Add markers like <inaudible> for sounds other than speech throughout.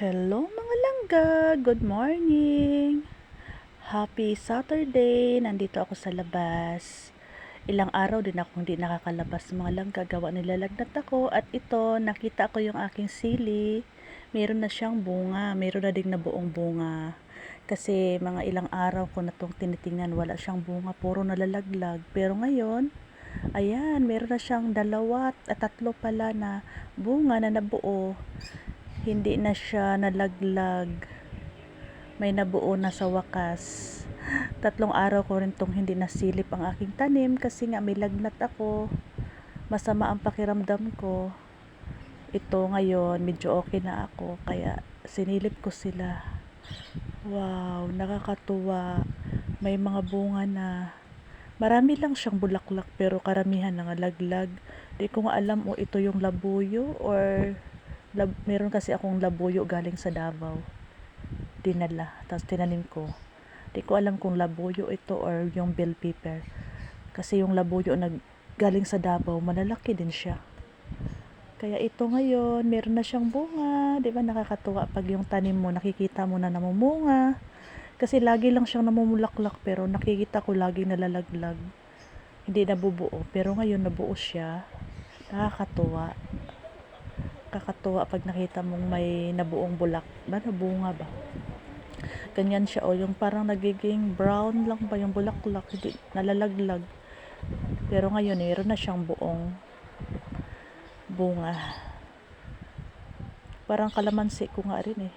Hello mga langga! Good morning! Happy Saturday! Nandito ako sa labas. Ilang araw din ako hindi nakakalabas mga langga. Gawa nilalagnat ako at ito nakita ko yung aking sili. Meron na siyang bunga. Meron na ding nabuong bunga. Kasi mga ilang araw ko na itong tinitingnan. Wala siyang bunga. Puro nalalaglag. Pero ngayon, ayan, meron na siyang dalawa at tatlo pala na bunga na nabuo hindi na siya nalaglag. May nabuo na sa wakas. Tatlong araw ko rin tong hindi nasilip ang aking tanim kasi nga may lagnat ako. Masama ang pakiramdam ko. Ito ngayon, medyo okay na ako. Kaya sinilip ko sila. Wow, nakakatuwa. May mga bunga na. Marami lang siyang bulaklak pero karamihan nangalaglag. Di ko nga alam o ito yung labuyo or lab, meron kasi akong labuyo galing sa Davao. Dinala tapos tinanim ko. Di ko alam kung labuyo ito or yung bell pepper kasi yung labuyo nag galing sa Davao malalaki din siya. Kaya ito ngayon meron na siyang bunga. Di ba nakakatuwa pag yung tanim mo nakikita mo na namumunga. Kasi lagi lang siyang namumulaklak pero nakikita ko lagi nalalaglag. Hindi nabubuo pero ngayon nabuo siya. Nakakatuwa kakatuwa pag nakita mong may nabuong bulak. Ba nabunga ba? Ganyan siya o yung parang nagiging brown lang ba yung bulaklak? Hindi nalalaglag. Pero ngayon meron na siyang buong bunga. Parang kalamansi ko nga rin eh.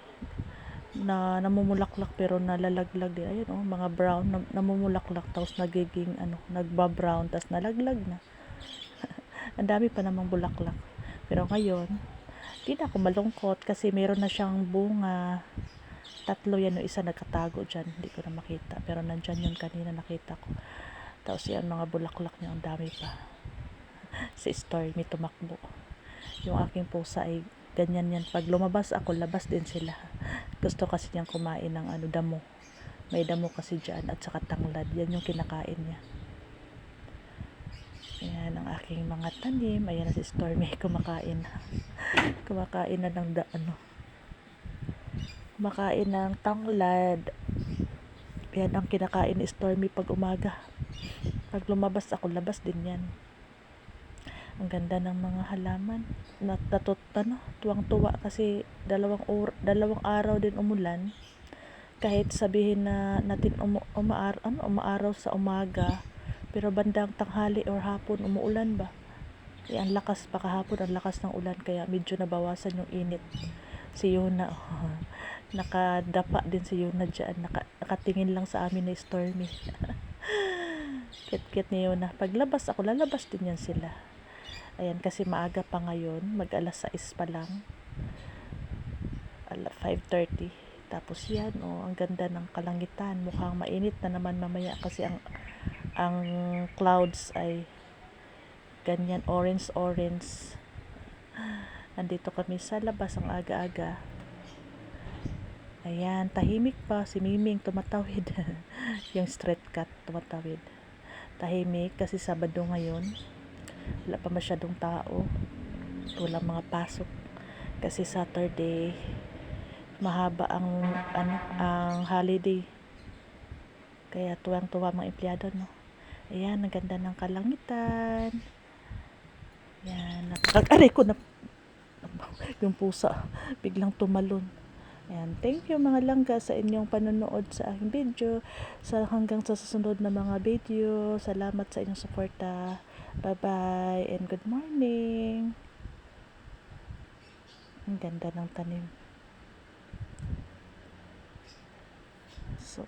Na namumulaklak pero nalalaglag din. Ayun oh mga brown na, namumulaklak tapos nagiging ano nagba-brown tapos nalaglag na. <laughs> Ang dami pa namang bulaklak. Pero ngayon Di na ako malungkot kasi meron na siyang bunga. Tatlo yan, yung isa nagkatago dyan. Hindi ko na makita. Pero nandyan yun kanina nakita ko. Tapos yan, mga bulaklak niya, ang dami pa. <laughs> si Stormy tumakbo. Yung aking pusa ay ganyan yan. Pag lumabas ako, labas din sila. <laughs> Gusto kasi niyang kumain ng ano, damo. May damo kasi dyan at saka tanglad. Yan yung kinakain niya. Ayan ang aking mga tanim. Ayan na si Stormy <laughs> kumakain kumakain na ng da, ano. Kumakain ng tanglad. Yan ang kinakain ni Stormy pag umaga. Pag lumabas ako, labas din yan. Ang ganda ng mga halaman. Nat natut, ano, tuwang-tuwa kasi dalawang, or, dalawang araw din umulan. Kahit sabihin na natin um, umaar, ano, umaaraw sa umaga, pero bandang tanghali or hapon umuulan ba? Eh, ang lakas pa kahapon, ang lakas ng ulan kaya medyo nabawasan yung init. Si Yuna, <laughs> nakadapa din si Yuna dyan. Naka, nakatingin lang sa amin na Stormy. <laughs> Kit-kit ni Yuna. Paglabas ako, lalabas din yan sila. Ayan, kasi maaga pa ngayon. Mag alas 6 pa lang. Ala 5.30. Tapos yan, oh, ang ganda ng kalangitan. Mukhang mainit na naman mamaya kasi ang ang clouds ay ganyan orange orange. Andito kami sa labas ang aga-aga. Ayan tahimik pa si Miming tumatawid. <laughs> Yung straight cut tumatawid. Tahimik kasi Sabado ngayon. Wala pa masyadong tao. Wala mga pasok. Kasi Saturday mahaba ang ano ang holiday. Kaya tuwang-tuwa mga empleyado no Ayan, ang ganda ng kalangitan. Ayan, nakakaray ko na <laughs> yung pusa. Biglang tumalon. Ayan, thank you mga langga sa inyong panonood sa aking video. Sa hanggang sa susunod na mga video. Salamat sa inyong suporta. Bye-bye and good morning. Ang ganda ng tanim. So,